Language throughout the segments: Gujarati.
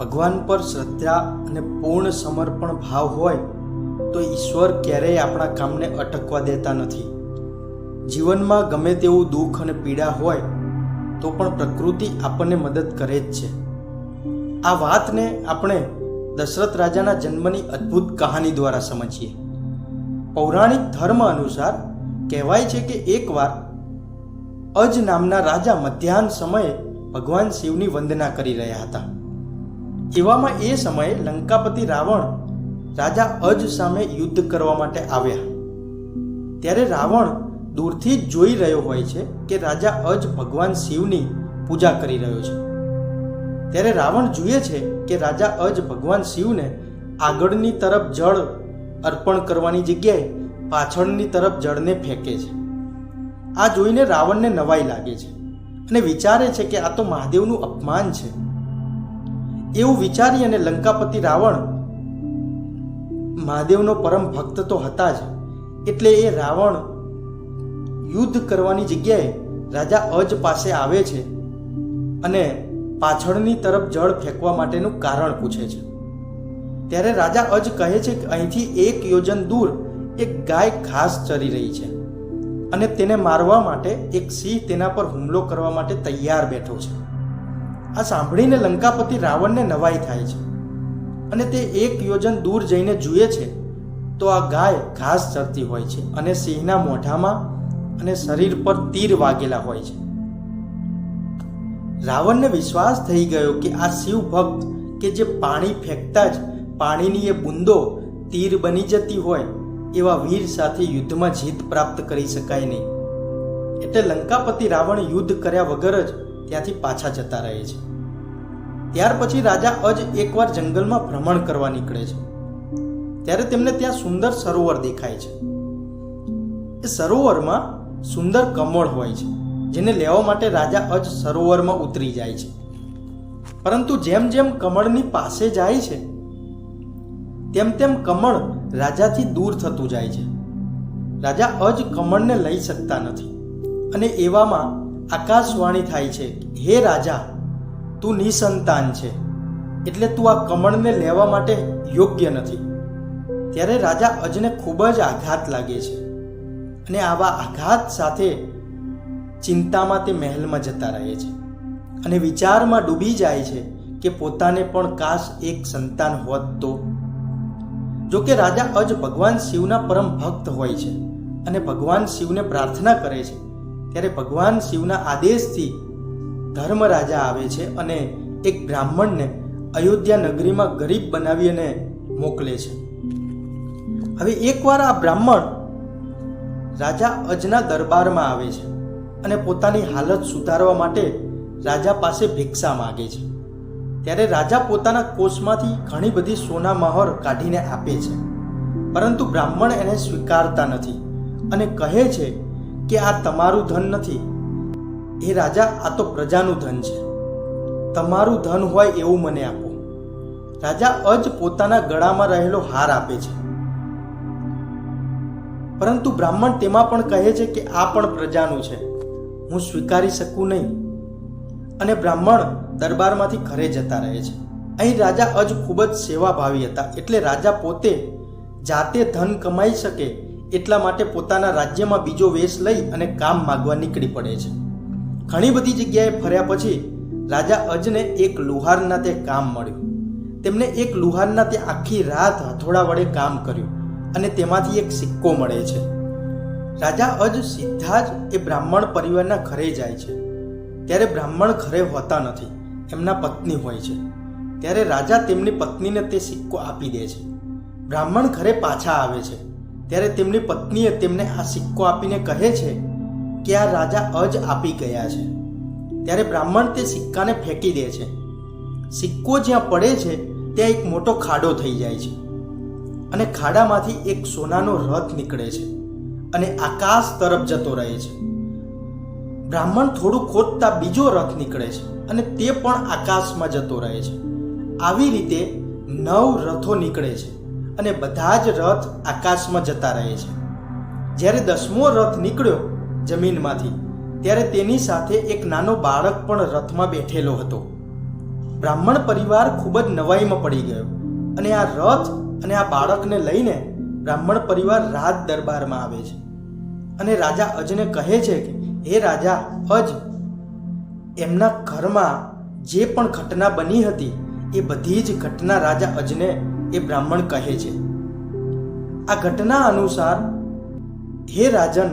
ભગવાન પર શ્રદ્ધા અને પૂર્ણ સમર્પણ ભાવ હોય, તો ઈશ્વર ક્યારેય આપણા કામને અટકવા દેતા નથી. જીવનમાં ગમે તેવું દુઃખ અને પીડા હોય, તો પણ પ્રકૃતિ આપણને મદદ કરે જ છે. આ વાતને આપણે દશરથ રાજાના જન્મની અદ્ભુત કહાની દ્વારા સમજીએ. પૌરાણિક ધર્મ અનુસાર કહેવાય છે કે એકવાર અજ નામના રાજા મધ્યાહન સમયે ભગવાન શિવની વંદના કરી રહ્યા હતા. એવામાં એ સમયે લંકાપતિ રાવણ રાજા અજ સામે યુદ્ધ કરવા માટે આવ્યા. ત્યારે રાવણ દૂરથી જ જોઈ રહ્યો હોય છે કે રાજા અજ ભગવાન શિવની પૂજા કરી રહ્યો છે. ત્યારે રાવણ જુએ છે કે રાજા અજ ભગવાન શિવને આગળની તરફ જળ અર્પણ કરવાની જગ્યાએ પાછળની તરફ જળને ફેંકે છે. આ જોઈને રાવણને નવાઈ લાગે છે અને વિચારે છે કે આ તો મહાદેવનું અપમાન છે. એવું વિચારી અને લંકાપતિ રાવણ, મહાદેવનો પરમ ભક્ત તો હતા જ, એટલે એ રાવણ યુદ્ધ કરવાની જગ્યાએ રાજા અજ પાસે આવે છે અને પાછળની તરફ જળ ફેંકવા માટેનું કારણ પૂછે છે. ત્યારે રાજા અજ કહે છે કે અહીંથી એક યોજન દૂર એક ગાય ઘાસ ચરી રહી છે અને તેને મારવા માટે એક સિંહ તેના પર હુમલો કરવા માટે તૈયાર બેઠો છે. આ સાંભળીને લંકાપતિ રાવણને નવાઈ થાય છે અને તે એક યોજન દૂર જઈને જુએ છે, તો આ ગાય ઘાસ ચરતી હોય છે અને સિંહના મોઢામાં અને શરીર પર તીર વાગેલા હોય છે. રાવણને વિશ્વાસ થઈ ગયો કે આ શિવ ભક્ત કે જે પાણી ફેંકતા જ પાણીની એ બુંદો તીર બની જતી હોય એવા વીર સાથે યુદ્ધમાં જીત પ્રાપ્ત કરી શકાય નહીં. એટલે લંકાપતિ રાવણ યુદ્ધ કર્યા વગર જ ત્યાંથી પાછા જતા રહે છે. ત્યાર પછી રાજા અજ એકવાર જંગલમાં ભ્રમણ કરવા નીકળે છે. ત્યારે તેમને ત્યાં સુંદર સરોવર દેખાય છે. એ સરોવરમાં સુંદર કમળ હોય છે, જેને લેવા માટે રાજા અજ સરોવરમાં ઉતરી જાય છે. પરંતુ જેમ જેમ કમળની પાસે જાય છે, તેમ તેમ કમળ રાજાથી દૂર થતું જાય છે. રાજા અજ કમળને લઈ શકતા નથી અને એવામાં આકાશવાણી થાય છે, હે રાજા, તું નિસંતાન છે. એટલે તું આ કમળને લેવા માટે યોગ્ય નથી. ત્યારે રાજા અજને ખૂબ જ આઘાત લાગે છે અને આવા આઘાત સાથે ચિંતામાં તે મહેલમાં જતા રહે છે અને વિચારમાં ડૂબી જાય છે કે પોતાને પણ કાશ એક સંતાન હોત તો. જો કે રાજા અજ ભગવાન શિવના પરમ ભક્ત હોય છે અને ભગવાન શિવને પ્રાર્થના કરે છે ત્યારે ભગવાન શિવના આદેશથી ધર્મ રાજા આવે છે અને એક બ્રાહ્મણને અયોધ્યા નગરીમાં ગરીબ બનાવી અને મોકલે છે. હવે એકવાર આ બ્રાહ્મણ રાજા અજના દરબારમાં આવે છે અને પોતાની હાલત સુધારવા માટે રાજા પાસે ભિક્ષા માગે છે. ત્યારે રાજા પોતાના કોષમાંથી ઘણી બધી સોના મહોર કાઢીને આપે છે. પરંતુ બ્રાહ્મણ એને સ્વીકારતા નથી અને કહે છે કે આ તમારું ધન નથી. એ રાજા, આ તો પ્રજાનું ધન છે. તમારું ધન હોય એવું મને આપો. રાજા અજ પોતાના ગળામાં રહેલો હાર આપે છે. પરંતુ બ્રાહ્મણ તેમાં પણ કહે છે કે આ પણ પ્રજાનું છે. હું સ્વીકારી શકું નહીં. અને બ્રાહ્મણ દરબારમાંથી ઘરે જતા રહે છે. અહીં રાજા અજ ખૂબ જ સેવાભાવી હતા. એટલે રાજા પોતે જાતે ધન કમાઈ શકે એટલા માટે પોતાના રાજ્યમાં બીજો વેશ લઈ અને કામ માગવા નીકળી પડે છે. ઘણી બધી જગ્યાએ ફર્યા પછી રાજા અજને એક લુહારના તે કામ મળ્યું. તેમને એક લુહારના તે આખી રાત હથોડા વડે કામ કર્યું અને તેમાંથી એક સિક્કો મળે છે. રાજા અજ સીધા જ એ બ્રાહ્મણ પરિવારના ઘરે જાય છે. ત્યારે બ્રાહ્મણ ઘરે હોતા નથી, એમના પત્ની હોય છે. ત્યારે રાજા તેમની પત્નીને તે સિક્કો આપી દે છે. બ્રાહ્મણ ઘરે પાછા આવે છે. ત્યારે તેમની પત્નીએ તેમને આ સિક્કો આપીને કહે છે કે આ રાજા અજ આપી ગયા છે. ત્યારે બ્રાહ્મણ તે સિક્કાને ફેંકી દે છે. સિક્કો જ્યાં પડે છે, ત્યાં એક મોટો ખાડો થઈ જાય છે અને ખાડામાંથી એક સોનાનો રથ નીકળે છે અને આકાશ તરફ જતો રહે છે. બ્રાહ્મણ થોડું ખોદતા બીજો રથ નીકળે છે અને તે પણ આકાશમાં જતો રહે છે. આવી રીતે નવ રથો નીકળે છે. અને બધા જ રથ આકાશમાં જતા રહે છે. જ્યારે દસમો રથ નીકળ્યો જમીનમાંથી, ત્યારે તેની સાથે એક નાનો બાળક પણ રથમાં બેઠેલો હતો. બ્રાહ્મણ પરિવાર ખૂબ જ નવાઈમાં પડી ગયો અને આ રથ અને આ બાળકને લઈને બ્રાહ્મણ પરિવાર રાજ દરબારમાં આવે છે. અને રાજા અજને કહે છે કે, હે રાજા અજ એમના ઘરમાં જે પણ ઘટના બની હતી, એ બધી જ ઘટના રાજા અજને એ બ્રાહ્મણ કહે છે. આ ઘટના અનુસાર હે રાજન,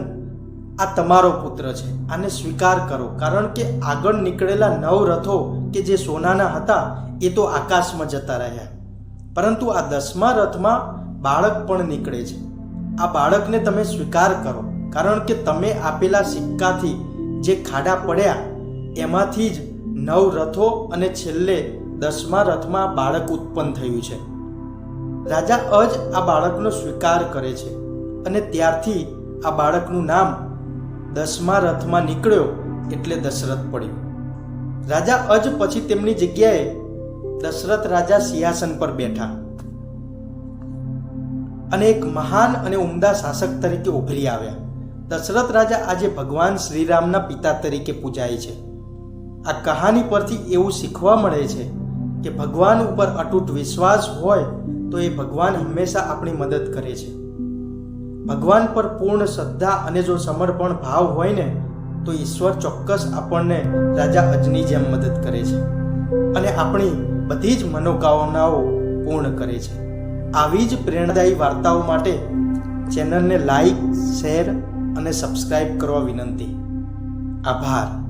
આ તમારો પુત્ર છે. આને સ્વીકાર કરો, કારણ કે આગળ નીકળેલા નવ રથો કે જે સોનાના હતા, એ તો આકાશમાં જતા રહ્યા. પરંતુ આ દસમા રથમાં બાળક પણ નીકળે છે. આ બાળકને તમે સ્વીકાર કરો, કારણ કે તમે આપેલા સિક્કાથી જે ખાડા પડ્યા, એમાંથી જ નવ રથો અને છેલ્લે દસમા રથમાં બાળક ઉત્પન્ન થયું છે. રાજા અજ આ બાળકનો સ્વીકાર કરે છે અને ત્યારથી આ બાળકનું નામ દસમા રથમાં નીકળ્યો એટલે દશરથ પડ્યું. રાજા અજ પછી તેમની જગ્યાએ દશરથ રાજા સિંહાસન પર બેઠા અને એક મહાન અને ઉમદા શાસક તરીકે ઉભરી આવ્યા. દશરથ રાજા આજે ભગવાન શ્રીરામના પિતા તરીકે પૂજાય છે. આ કહાની પરથી એવું શીખવા મળે છે કે ભગવાન ઉપર અતૂટ વિશ્વાસ હોય તો એ ભગવાન હંમેશા આપણી મદદ કરે છે. ભગવાન પર પૂર્ણ શ્રદ્ધા અને જો સમર્પણ ભાવ હોય ને, તો ઈશ્વર ચોક્કસ આપણને રાજા અજની જેમ મદદ કરે છે અને આપણી બધી જ મનોકામનાઓ પૂર્ણ કરે છે. આવી જ પ્રેરણાદાયી વાર્તાઓ માટે ચેનલને લાઈક, શેર અને સબસ્ક્રાઇબ કરવા વિનંતી. આભાર.